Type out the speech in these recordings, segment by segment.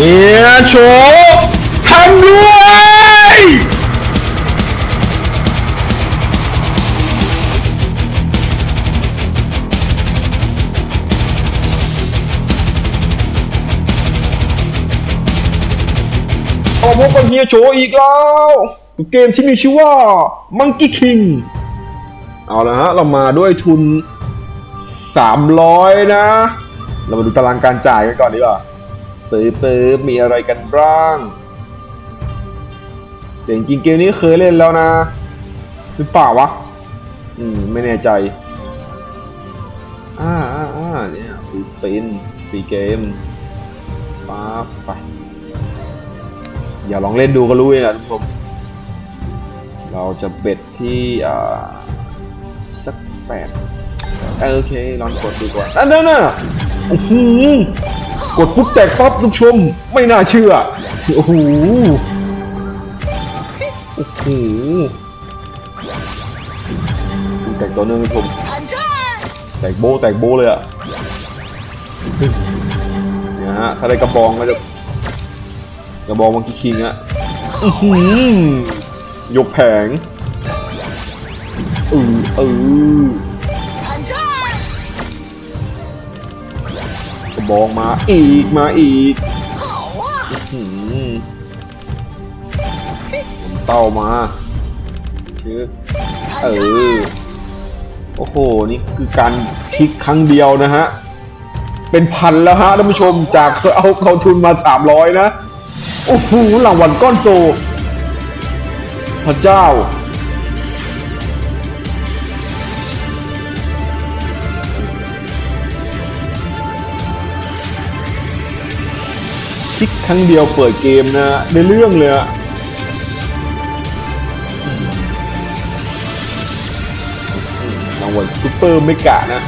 เฮียโฉทำด้วยเอาพบกับเฮียโฉอีกแล้วเกมที่มีชื่อว่า Monkey King เอาละฮะ เรามาด้วยทุน 300 นะ เรามาดูตารางการจ่ายกันก่อนดีกว่า ปื๊บปื๊บมีอะไรกันบ้างแต่จริงเกมนี้เคยเล่นแล้วนะหรือเปล่าวะ อืม ไม่แน่ใจอ่าอ่าอ่าเนี่ยฟรีสปินฟรีเกมปั๊บไปอย่าลองเล่นดูก็รู้เองนะทุกคนเราจะเบ็ดที่อ่าสักแปดโอเคลองกดดูก่อนนั่นน่ะอ้โห กดปุ๊บแตกปั๊บทุกชม ไม่น่าเชื่อ โอ้โห โอ้โหแตกตัวหนึงทุกชม แตกโบแตกโบเลยอะเนี่ยฮะถ้าได้กระบองก็จะกระบอกมังคีคิงอะอื้อหือยกแผงเออเออ บอกมาอีกมาอีกอื้อหือผมเต้ามาชื่อเออ โอ้โห นี่คือการคลิกครั้งเดียวนะฮะ เป็นพันแล้วฮะท่านผู้ชมจากเอาเขาทุนมา 300 นะ โอ้โหรางวัลก้อนโต พระเจ้า คลิกครั้งเดียวเปิดเกมนะในเรื่องเลยอะรางวัลซูเปอร์เมกะนะ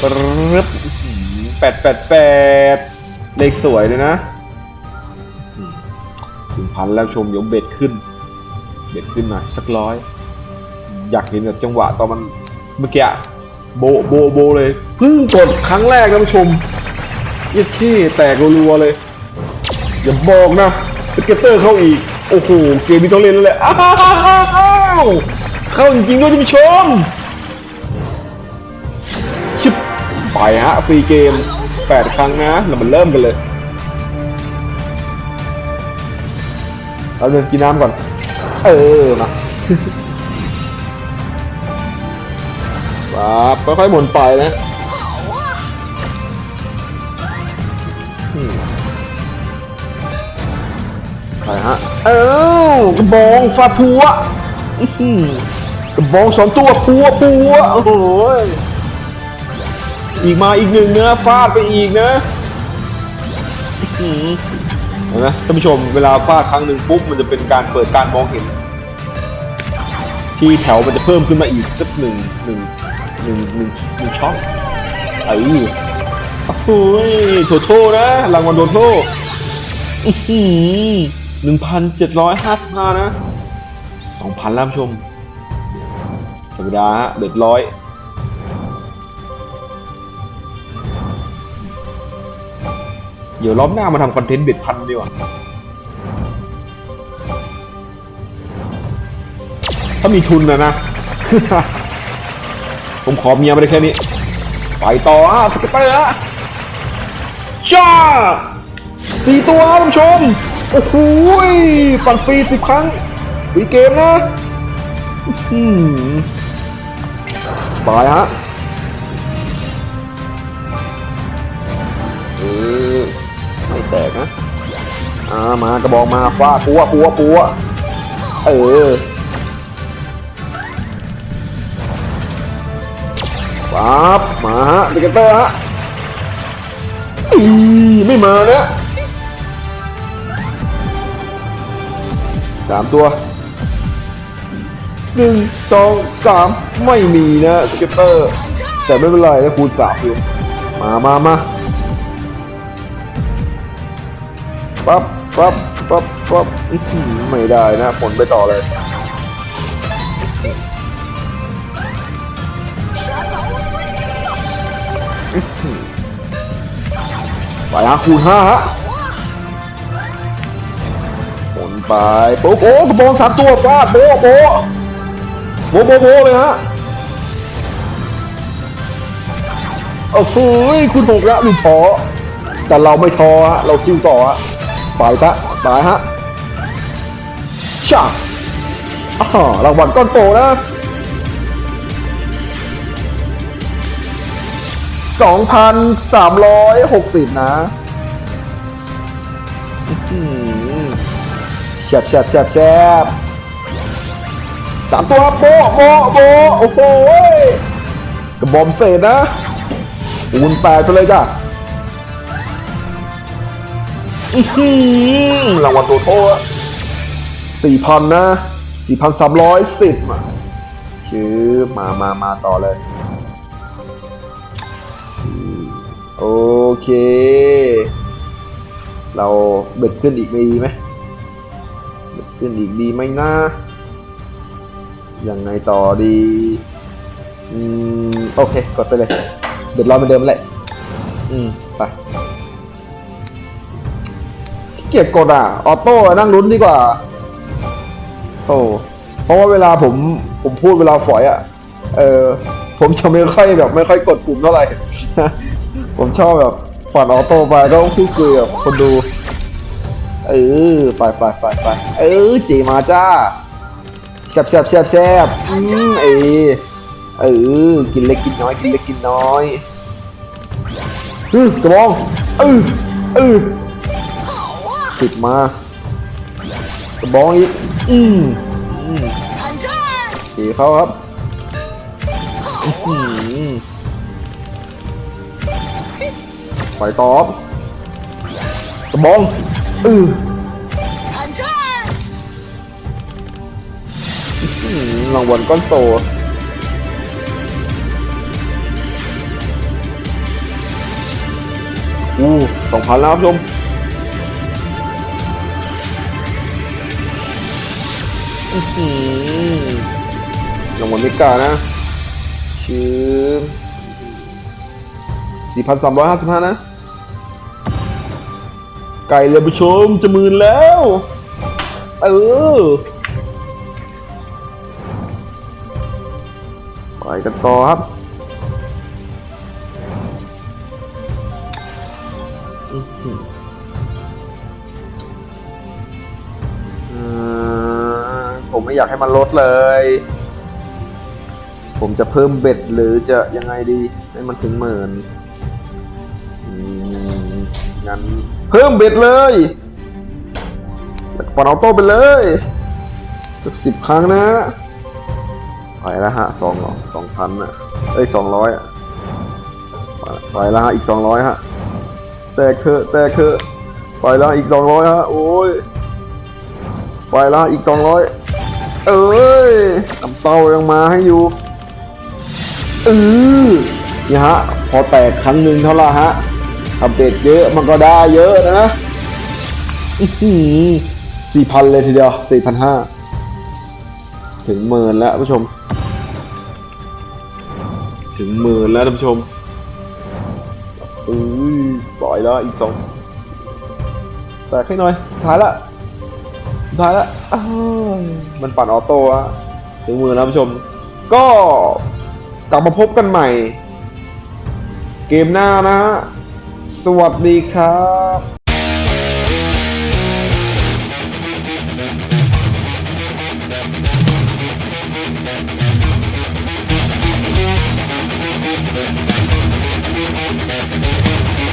ปรึ๊บแปดแปดแปดเลขสวยเลยนะถึงพันแล้วชมยวเบ็ดขึ้น เบ็ดขึ้นหน่อยสักร้อย อยากเห็นแบบจังหวะตอนมันเมื่อกี้โบโบโบเลยเพิ่งกดครั้งแรกนะผู้ชม ยี่ขี้แตกรัวๆเลย อย่าบอกนะ สเก็ตเตอร์เข้าอีก โอ้โห เกมนี้ต้องเล่นแล้วแหละ อ้าวเข้าจริงๆด้วยท่านผู้ชม ชิบไปฮะ ฟรีเกม 8 ครั้งนะ เรามาเริ่มกันเลย เราเดินกินน้ำก่อน เออมาปั๊บค่อยๆหมุนไปนะ ไปฮะ เอ้ากระบองฟาดพัวอื้อหือกระบองสองตัวพัวพัวโอ้โหอีกมาอีกหนึ่งนะฟาดไปอีกนะอื้อหือเห็นไหมท่านผู้ชมเวลาฟาดครั้งหนึ่งปุ๊บมันจะเป็นการเปิดการมองเห็น ที่แถวมันจะเพิ่มขึ้นมาอีกสักหนึ่งหนึ่งหนึ่งหนึ่งหนึ่งช่องเออโอ้ยโทโทนะรางวัลโทโทหนึ่งพันเจ็ดร้อ ยห้าสิบห้านะสองพันแล้วชมธรรมดาเบ็ดร้อยเดี๋ยวรอบหน้ามาทำคอนเทนต์เบ็ดพันดีกว่าถ้ามีทุนนะนะ ผมขอเมียมาได้แค่นี้ ไปต่ออะสเกตเตอร์จ้าสี่ตัวท่านผู้ชม โอ้โหปั่นฟรีสิบครั้งฟรีเกมนะอื้อหือไปฮะเออไม่แตกนะอ่ามากระบอกมาฟาดปัวปัวปัวเออปั๊บมาฮะเดกเตอร์ฮะอีไม่มาเนะ สามตัวหนึ่งสองสามไม่มีนะสเก็ตเตอร์ แต่ไม่เป็นไรนะคูณสามอยู่มามามาปั๊บปั๊บปั๊บปั๊บอื้อหือไม่ได้นะผลไปต่อเลยไปฮะคูณห้าฮะ ไปโป๊ะโอ้กระบองสามตัวฟาดโป๊ะโป๊ะโป๊ะโป๊ะโป๊ะเลยฮะโอ้โหคุณหกละลูกท้อแต่เราไม่ท้อฮะเราซิ่วต่อฮะไปซะตายฮะชาอ่ารางวัลก้อนโตนะ2,360นะอื้ แซบแซบแซบแซบสามตัวโบโบโบโอ้โหกระบอมเศษนะปูนแปดไปเลยจ้ะอื้อหือรางวัลตัวโตสี่พันนะสี่พันสามร้อยสิบอะชื่อมามามาต่อเลย โอเค เราเบ็ดขึ้นอีกดีไหม ขึ้นอีกดีไหมนะยังไงต่อดี อืม โอเค กดไปเลยเบ็ดรอเหมือนเดิมแหละ อืม ไปเกียจกดอะ ออโต้นั่งลุ้นดีกว่า โอ้เพราะว่าเวลาผม ผมพูดเวลาฝอยอะ เออ ผมจะไม่ค่อยแบบ ไม่ค่อยกดปุ่มเท่าไหร่ ผมชอบแบบผ่อนออโต้ไปก็พูดคุยกับคนดู เออไปไปไปไปเออจีมาจ้าแซบแซบแซบแซบอืมเอเออกินเล็กกินน้อยกินเล็กกินน้อยเออกระบองเออเออสุดมากระบองอีกอืมอืมตีเขาครับไปตอบกระบอง เออลองวนก้อนโตอู้สองพันแล้วครับชมรางวัลไม่กล้านะชื่อสี่พันสามร้อยห้าสิบห้านะ ไก่เลยผู้ชมจะมื่นแล้ว เออ ไปกันต่อครับอื้อหืออ่าผมไม่อยากให้มันลดเลย ผมจะเพิ่มเบ็ดหรือจะยังไงดี ให้มันถึงหมื่นงั้น เพิ่มเบ็ดเลยปอนเอาโต้ไปเลย สักสิบครั้งนะไปแล้วฮะสองสองพันอะเอ้ยสองร้อยอะไปแล้วฮะอีกสองร้อยฮะแตกเถอะแตกเถอะไปแล้วอีกสองร้อยฮะโอ้ยไปแล้วอีกสองร้อยเอ้ยน้ำเต้ายังมาให้อยู่เออนี่ฮะ พอแตกครั้งหนึ่งเท่าไหร่ฮะ ทำเบ็ดเยอะมันก็ได้เยอะนะสี่พันเลยทีเดียวสี่พันห้าถึงหมื่นแล้วผู้ชม ถึงหมื่นแล้วท่านผู้ชมเอ้ยปล่อยแล้วอีกสองแตกให้หน่อยสุดท้ายละสุดท้ายละอ้าวมันปั่นออโต้อะถึงหมื่นแล้วท่านผู้ชม ก็กลับมาพบกันใหม่ เกมหน้านะฮะ สวัสดีครับ